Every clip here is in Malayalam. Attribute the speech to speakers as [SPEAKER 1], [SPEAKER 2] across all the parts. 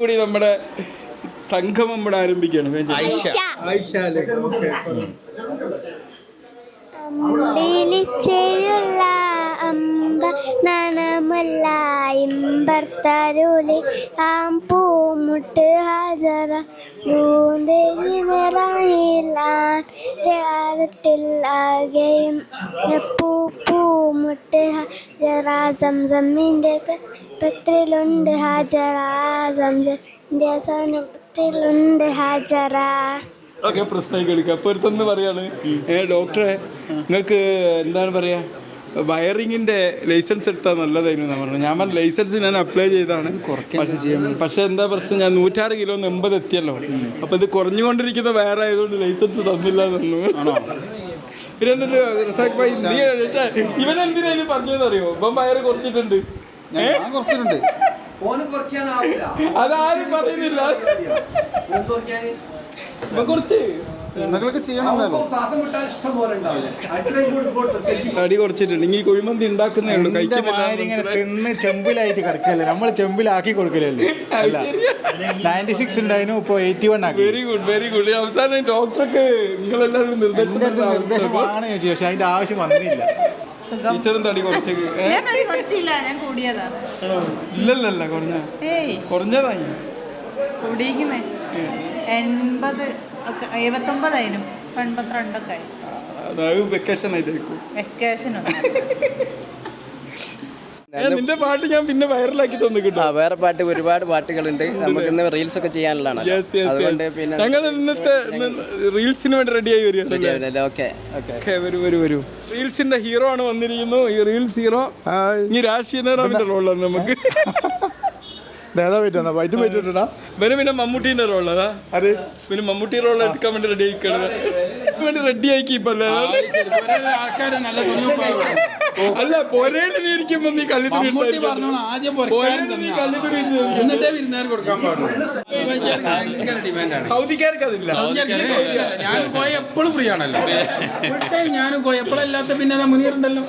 [SPEAKER 1] കൂടി നമ്മുടെ സംഗമം ഇവിടെ ആരംഭിക്കുകയാണ്. ഐഷ.
[SPEAKER 2] ഐഷ
[SPEAKER 1] ആയിഷ അല്ലേ? ഓക്കെ.
[SPEAKER 3] അമ്പിളിച്ചെയുള്ള അമ്പ നനമുള്ള ഇമ്പർത്തരുളി ആം പൂമുട്ട് ഹാജറ ദൂന്തെരി നിറയിലാകെയും പൂ പൂമുട്ട് ഹാജറ സംസമിന്റെ പത്രിലുണ്ട് ഹാജറ സംസമിന്റെ സനപ്പത്തിലുണ്ട് ഹാജറ
[SPEAKER 1] ഓക്കെ പ്രശ്നമായി എടുക്കുക അപ്പോൾ ഒരുത്തൊന്ന് പറയാണ്. ഏ ഡോക്ടറെ നിങ്ങൾക്ക് എന്താണ് പറയാ? വയറിങ്ങിന്റെ ലൈസൻസ് എടുത്താൽ നല്ലതായിരുന്നു ഞാൻ പറഞ്ഞു ഞാൻ ലൈസൻസ് ഞാൻ അപ്ലൈ ചെയ്താണ് പക്ഷെ എന്താ പ്രശ്നം? ഞാൻ നൂറ്റാറ് കിലോ എൺപത് എത്തിയല്ലോ അപ്പൊ ഇത് കുറഞ്ഞുകൊണ്ടിരിക്കുന്ന വയറായതുകൊണ്ട് ലൈസൻസ് തന്നില്ല എന്നു പിന്നെ എന്നിട്ട് റസാഖ് ഭായി നീ ചോദിച്ചാ, ഇവൻ എന്തിനാ ഇത് പറഞ്ഞതെന്നറിയോ? ഇപ്പം വയറ് കുറച്ചിട്ടുണ്ട്.
[SPEAKER 4] ഞാൻ കുറച്ചിട്ടുണ്ട്.
[SPEAKER 1] അതാരും പറയുന്നില്ല. ഇവൻ കുറച്ച്.
[SPEAKER 4] നിങ്ങളൊക്കെ ചെയ്യണം
[SPEAKER 1] തടി കുറച്ചിട്ടുണ്ട്. ഇനി കുഴിമന്തി ഉണ്ടാക്കുന്നേ ഉള്ളൂ.
[SPEAKER 4] കഴിക്കുന്നില്ല തിന്ന് ചെമ്പിലായിട്ട് കിടക്കല്ലേ നമ്മൾ ചെമ്പിലാക്കി കൊടുക്കലല്ലേ? അല്ല. നയന്റി സിക്സ് ഉണ്ടായിരുന്നു ഇപ്പൊ എയ്റ്റി വൺ ആക്കി
[SPEAKER 1] വെരി ഗുഡ് വെരി ഗുഡ് അവസാനം ഡോക്ടർക്ക് നിങ്ങളെല്ലാവരും നിർദ്ദേശം
[SPEAKER 4] നിർദ്ദേശമാണ് ചോദിച്ചത് പക്ഷെ അതിന്റെ ആവശ്യം വന്നില്ല.
[SPEAKER 1] ടീച്ചറും തടി കുറച്ചേക്ക്.
[SPEAKER 2] ഞാൻ തടി കുറച്ചില്ല. ഞാൻ കൂടിയതാ.
[SPEAKER 1] ഇല്ലല്ലല്ല കുറഞ്ഞ. കുറഞ്ഞതായി
[SPEAKER 2] എൺപത് ഒക്കെ എഴുപത്തൊമ്പതായിരുന്നു ഇപ്പൊ എൺപത്തിരണ്ടൊക്കെ ആയി.
[SPEAKER 1] അതായത് വെക്കേഷൻ ആയിട്ടായിരിക്കും.
[SPEAKER 2] വെക്കേഷനൊന്നും
[SPEAKER 1] ഏ, നിന്റെ പാട്ട് ഞാൻ പിന്നെ വൈറലാക്കി തന്നു കിട്ടും.
[SPEAKER 5] വേറെ പാട്ട് ഒരുപാട് പാട്ടുകളുണ്ട്. നമുക്ക് ഇന്ന് റീൽസ് ഒക്കെ ചെയ്യാനുള്ളതാണ് അതുകൊണ്ട് പിന്നെ
[SPEAKER 1] ഞങ്ങൾ ഇന്നത്തെ റീൽസിന് വേണ്ടി റെഡിയായി വരികയാണ്
[SPEAKER 5] ഓക്കെ ഓക്കെ
[SPEAKER 1] ഓക്കെ വരൂ വരൂ വരൂ. റീൽസിന്റെ ഹീറോ ആണ് വന്നിരിക്കുന്നു. ഈ റീൽസ് ഹീറോ ഇനി രാഷ്ട്രീയ നേതാവിന്റെ റോളാണ് നമുക്ക്.
[SPEAKER 4] നേതാ പറ്റുന്ന വൈറ്റ് പറ്റിട്ടാ
[SPEAKER 1] ഇവന് പിന്നെ മമ്മൂട്ടീന്റെ റോളതാ അത് പിന്നെ മമ്മൂട്ടി റോൾ എടുക്കാൻ വേണ്ടി റെഡി ആയിക്കാണ്. വേണ്ടി റെഡി ആക്കി ഇപ്പൊ അല്ലേ? അല്ല പൊരേൽ നീ ഇരിക്കുമ്പോ നീ കള്ളി സൗദിക്കാർക്ക് അതില്ല.
[SPEAKER 6] ഞാൻ പോയ എപ്പോഴും ഫ്രീ ആണല്ലോ. ഞാനും പോയ എപ്പോഴല്ലാത്ത പിന്നെ മുനീറുണ്ടല്ലോ.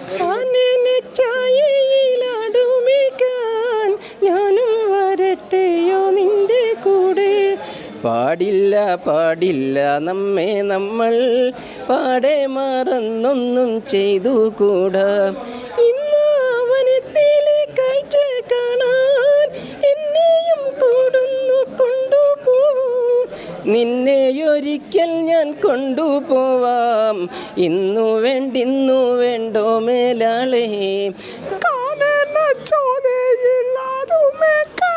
[SPEAKER 5] പാടില്ല പാടില്ല നമ്മെ നമ്മൾ. പാടെ മറന്നൊന്നും ചെയ്തു കൂടാ ഇന്ന് വനത്തിലെ കാഴ്ച കാണാൻ എന്നെയും കൂടുന്നു കൊണ്ടുപോകും നിന്നെയൊരിക്കൽ ഞാൻ കൊണ്ടുപോവാം. ഇന്നു വേണ്ടിന്നു വേണ്ടോ മേലാളേ? ഞാനും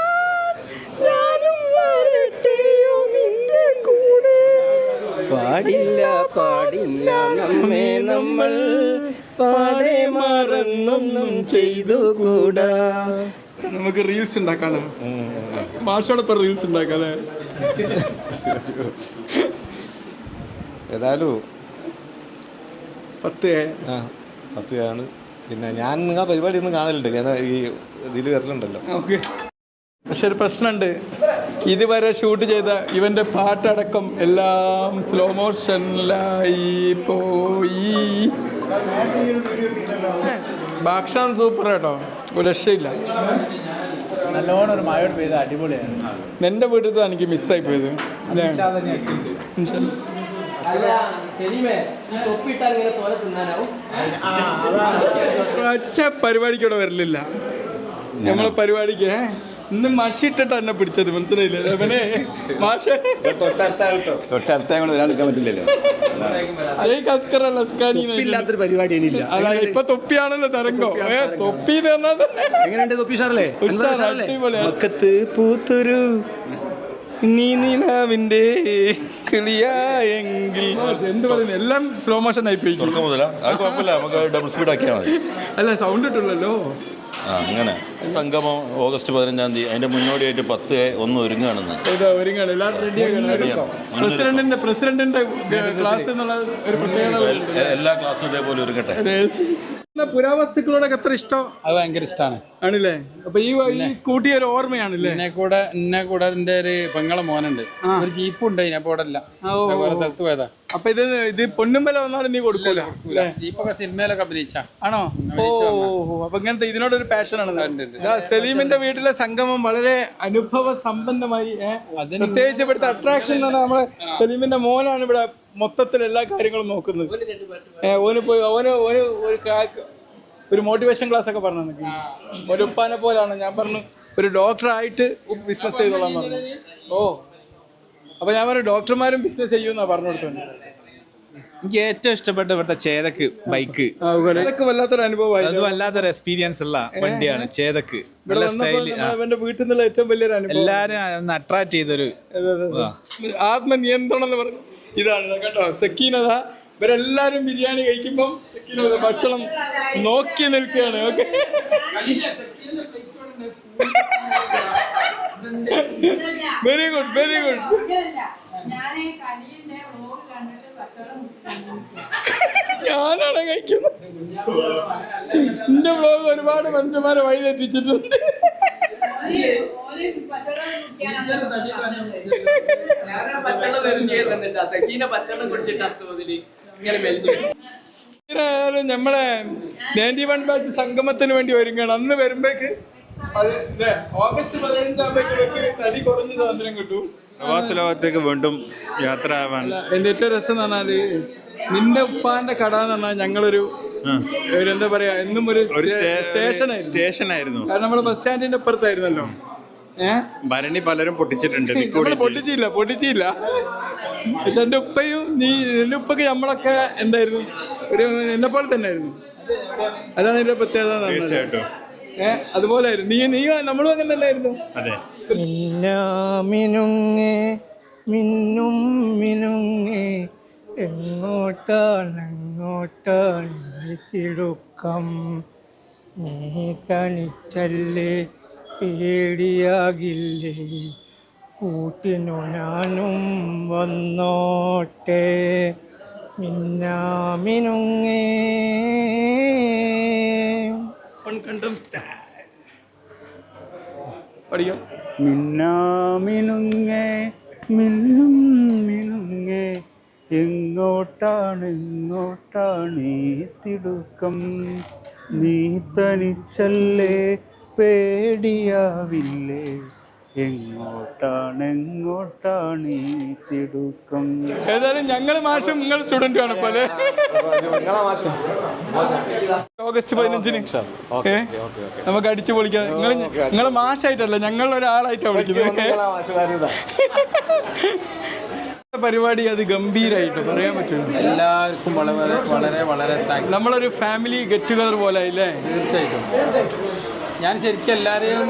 [SPEAKER 5] പാടില്ല പാടില്ല നമ്മെ നമ്മൾ പാടെ മറന്നൊന്നും ചെയ്തു കൂടാ
[SPEAKER 1] നമുക്ക് റീൽസ് ഉണ്ടാക്കാനോ? മാഷോടൊപ്പം റീൽസ് ഉണ്ടാക്കാല്ലേ
[SPEAKER 4] ഏതായാലും
[SPEAKER 1] പത്ത്
[SPEAKER 4] ആ പത്ത് ആണ്. പിന്നെ ഞാൻ നിങ്ങൾ പരിപാടി ഒന്നും കാണലുണ്ട്. കാരണം ഈ ഇതിൽ വരലുണ്ടല്ലോ.
[SPEAKER 1] ഓക്കെ. പക്ഷെ ഒരു പ്രശ്നമുണ്ട്. ഇതുവരെ ഷൂട്ട് ചെയ്ത ഇവന്റെ പാട്ടടക്കം എല്ലാം സ്ലോ മോഷനിലായി പോയി. ഭക്ഷണം സൂപ്പർ കേട്ടോ ഒരു രക്ഷയില്ല.
[SPEAKER 6] നല്ലോണം ഒരു മഴ പെയ്ത് അടിപൊളിയാണ്
[SPEAKER 1] എന്റെ വീട്ടിൽ എനിക്ക് മിസ്സായി പോയത്. ഒറ്റ പരിപാടിക്കൂടെ വരലില്ല. നമ്മളെ പരിപാടിക്ക് ഇന്ന് മാഷി ഇട്ടിട്ട് എന്നെ പിടിച്ചത് മനസ്സിലായില്ലേ? അവനെ മാഷേ.
[SPEAKER 4] തൊട്ടടുത്ത ഞങ്ങൾ വരാൻ എടുക്കാൻ പറ്റില്ലല്ലോ.
[SPEAKER 7] ഇല്ലാത്തൊരു പരിപാടി
[SPEAKER 1] അതാണ് ഇപ്പൊ തൊപ്പിയാണല്ലോ തരംഗം. ഏ തൊപ്പി തന്നത്
[SPEAKER 7] എങ്ങനെയുണ്ട് തൊപ്പി സാറല്ലേ?
[SPEAKER 1] മക്കത്ത് പൂത്തൊരു നീ നിലാവിന്റെ കിളിയായെങ്കിൽ. എന്ത് പറയുന്നു? എല്ലാം സ്ലോ മോഷൻ ആയി പോയി. അല്ല സൗണ്ട് ഇട്ടുള്ളല്ലോ.
[SPEAKER 8] ആ അങ്ങനെ. സംഗമം ഓഗസ്റ്റ് പതിനഞ്ചാം തീയതി. അതിന്റെ മുന്നോടിയായിട്ട് പത്ത് ഒന്ന് ഒരുങ്ങാണെന്ന്
[SPEAKER 1] ഇതാ ഒരുങ്ങാണ് എല്ലാവരും റെഡിയാക്കണം പ്രസിഡന്റിന്റെ പ്രസിഡന്റിന്റെ ക്ലാസ് എന്നുള്ള ഒരു പ്രത്യേകത
[SPEAKER 8] എല്ലാ ക്ലാസ്സും ഇതേപോലെ ഒരുങ്ങട്ടെ?
[SPEAKER 1] പുരാവസ്തുക്കളോടൊക്കെ എത്ര ഇഷ്ടം?
[SPEAKER 6] അത് ഭയങ്കര ഇഷ്ടമാണ്
[SPEAKER 1] ആണല്ലേ? അപ്പൊ ഈ ഈ സ്കൂട്ടി ഒരു ഓർമ്മയാണല്ലേ?
[SPEAKER 6] എന്നെ കൂടെ എന്നെ കൂടെ എന്റെ ഒരു പെങ്ങളെ മോനുണ്ട്. ഒരു ജീപ്പ് ഉണ്ട് അപ്പൊ ഇവിടെ ഇല്ല. വേറെ സ്ഥലത്ത് പോയതാ.
[SPEAKER 1] അപ്പൊ ഇത് ഇത് പൊന്നുമ്പല വന്നാലും നീ കൊടുക്കൂല.
[SPEAKER 6] സിനിമയിലൊക്കെ അഭിനയിച്ച.
[SPEAKER 1] ആണോ? ഓ അപ്പൊ ഇങ്ങനത്തെ ഇതിനോടൊരു ആണ് സലീമിന്റെ വീട്ടിലെ സംഗമം വളരെ അനുഭവ സമ്പന്നമായി? പ്രത്യേകിച്ച് ഇവിടുത്തെ അട്രാക്ഷൻ എന്ന് പറഞ്ഞാൽ നമ്മളെ സലീമിന്റെ മോനാണ് ഇവിടെ മൊത്തത്തിൽ എല്ലാ കാര്യങ്ങളും നോക്കുന്നത്. ഓന് പോയി ഓന് ഓന് ഒരു ഒരു മോട്ടിവേഷൻ ക്ലാസ് ഒക്കെ പറഞ്ഞു എനിക്ക് ഒരു ഉപ്പാനെ പോലാണ് ഞാൻ പറഞ്ഞു ഒരു ഡോക്ടറായിട്ട് ബിസിനസ് ചെയ്തോളാം പറഞ്ഞു. ഓ അപ്പൊ ഞാൻ പറഞ്ഞു ഡോക്ടർമാരും ബിസിനസ് ചെയ്യുമെന്നാ പറഞ്ഞു കൊടുത്തത്
[SPEAKER 9] എനിക്ക് ഏറ്റവും ഇഷ്ടപ്പെട്ട ഇവിടുത്തെ ചേതക്ക് ബൈക്ക്.
[SPEAKER 1] അതൊക്കെ വല്ലാത്തൊരു അനുഭവമായി.
[SPEAKER 9] അത് വല്ലാത്തൊരു എക്സ്പീരിയൻസ് ഉള്ള വണ്ടിയാണ് ചേതക്ക്
[SPEAKER 1] അവന്റെ വീട്ടിൽ നിന്നുള്ള ഏറ്റവും വലിയൊരു അനുഭവം.
[SPEAKER 9] എല്ലാരും ഒന്ന് അട്രാക്ട് ചെയ്തൊരു.
[SPEAKER 1] ആത്മനിയന്ത്രണം എന്ന് പറഞ്ഞു ഇതാണ്. ഇത് കേട്ടോ സെക്കീനത. ഇവരെല്ലാരും ബിരിയാണി കഴിക്കുമ്പോൾ സെക്കീനത ഭക്ഷണം നോക്കി നിൽക്കുകയാണ്. Okay. Very good very good ഞാനാണ് കഴിക്കുന്നത്. എന്റെ ബ്ലോഗ് ഒരുപാട് മനുഷ്യന്മാരെ വഴി തെറ്റിച്ചിട്ടുണ്ട് ഇങ്ങനെ നമ്മളെ നയന്റി വൺ ബാച്ച് സംഗമത്തിന് വേണ്ടി ഒരുങ്ങണം. അന്ന് വരുമ്പോഴേക്ക് അത് ഓഗസ്റ്റ് പതിനഞ്ചാകുമ്പോഴേക്ക് തടി കുറഞ്ഞ സ്വാതന്ത്ര്യം കിട്ടും.
[SPEAKER 8] പ്രവാസ ലോകത്തേക്ക് വീണ്ടും യാത്ര ആവാൻ.
[SPEAKER 1] എന്റെ ഏറ്റവും രസം എന്ന് പറഞ്ഞാൽ നിന്റെ ഉപ്പാന്റെ കട എന്ന് പറഞ്ഞാൽ ഞങ്ങളൊരു ഒരു എന്താ പറയാ എന്നും ഒരു സ്റ്റേഷൻ
[SPEAKER 8] സ്റ്റേഷൻ ആയിരുന്നു
[SPEAKER 1] കാരണം നമ്മൾ ബസ് സ്റ്റാൻഡിന്റെ അപ്പുറത്തായിരുന്നല്ലോ
[SPEAKER 8] ഭരണി പലരും പൊട്ടിച്ചിട്ടുണ്ട്
[SPEAKER 1] പൊട്ടിച്ചില്ല പൊട്ടിച്ചില്ല. എന്റെ ഉപ്പയും നീ എന്റെ ഉപ്പൊക്കെ നമ്മളൊക്കെ എന്തായിരുന്നു? ഒരു എന്നെ പോലെ തന്നെ ആയിരുന്നു അതാണ് എന്റെ പ്രത്യേകത
[SPEAKER 8] തീർച്ചയായിട്ടും
[SPEAKER 1] ഏ അതുപോലെ നീ നീ നമ്മളും അങ്ങനെ തന്നെയായിരുന്നു.
[SPEAKER 8] അതെ.
[SPEAKER 4] മിന്നുങ്ങേ മിന്നും മിനുങ്ങേ എങ്ങോട്ടാണ് എങ്ങോട്ടാണ് ഈ തിടുക്കം നീ തനിച്ചല്ലേ പേടിയാകില്ലേ? കൂട്ടിനു ഞാനും വന്നോട്ടെ. മിന്നാ മിനുങ്ങേ
[SPEAKER 1] പഠിക്കാം.
[SPEAKER 4] മിന്നാമിനുങ്ങേ മിന്നും മിനുങ്ങേ എങ്ങോട്ടാണ് എങ്ങോട്ടാണ് ഈ തിടുക്കം? നീ തനിച്ചല്ലേ പേടിയാവില്ലേ? എങ്ങോട്ടാണ് എങ്ങോട്ടാണ് ഈ തിടുക്കം?
[SPEAKER 1] ഏതായാലും ഞങ്ങൾ മാഷും നിങ്ങൾ സ്റ്റുഡന്റ് ആണ് പോലെ ഓഗസ്റ്റ് പതിനഞ്ചിന്? നമുക്ക് അടിച്ചു പൊളിക്കാം. നിങ്ങൾ നിങ്ങൾ മാഷായിട്ടല്ല ഞങ്ങൾ ഒരാളായിട്ടാണ് വിളിക്കുന്നത്. പരിപാടി അത് ഗംഭീരായിട്ട് പറയാൻ പറ്റും
[SPEAKER 6] എല്ലാവർക്കും വളരെ വളരെ വളരെ താങ്ക്സ്
[SPEAKER 1] നമ്മളൊരു ഫാമിലി ഗെറ്റ് ടുഗദർ പോലെ ആയില്ലേ?
[SPEAKER 6] തീർച്ചയായിട്ടും. ഞാൻ ശരിക്കും എല്ലാവരെയും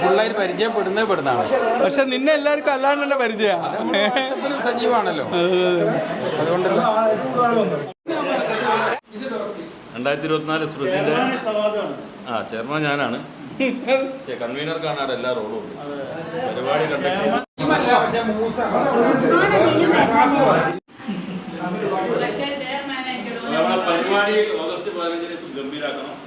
[SPEAKER 6] ഫുള്ളായിട്ട് പരിചയപ്പെടുന്നത് പെടുന്നതാണ്
[SPEAKER 1] പക്ഷെ നിന്നെ എല്ലാവർക്കും അല്ലാണ്ട് തന്നെ പരിചയ.
[SPEAKER 6] സജീവമാണല്ലോ അതുകൊണ്ടല്ലോ.
[SPEAKER 8] രണ്ടായിരത്തി ഇരുപത്തിനാല് സ്മൃതിന്റെ ആ ചെയർമാൻ ഞാനാണ്. പക്ഷേ കൺവീനർക്കാണ് അവിടെ എല്ലാ റോളും ഉണ്ട് പരിപാടി ഓഗസ്റ്റ് പതിനഞ്ചിന് പരിപാടി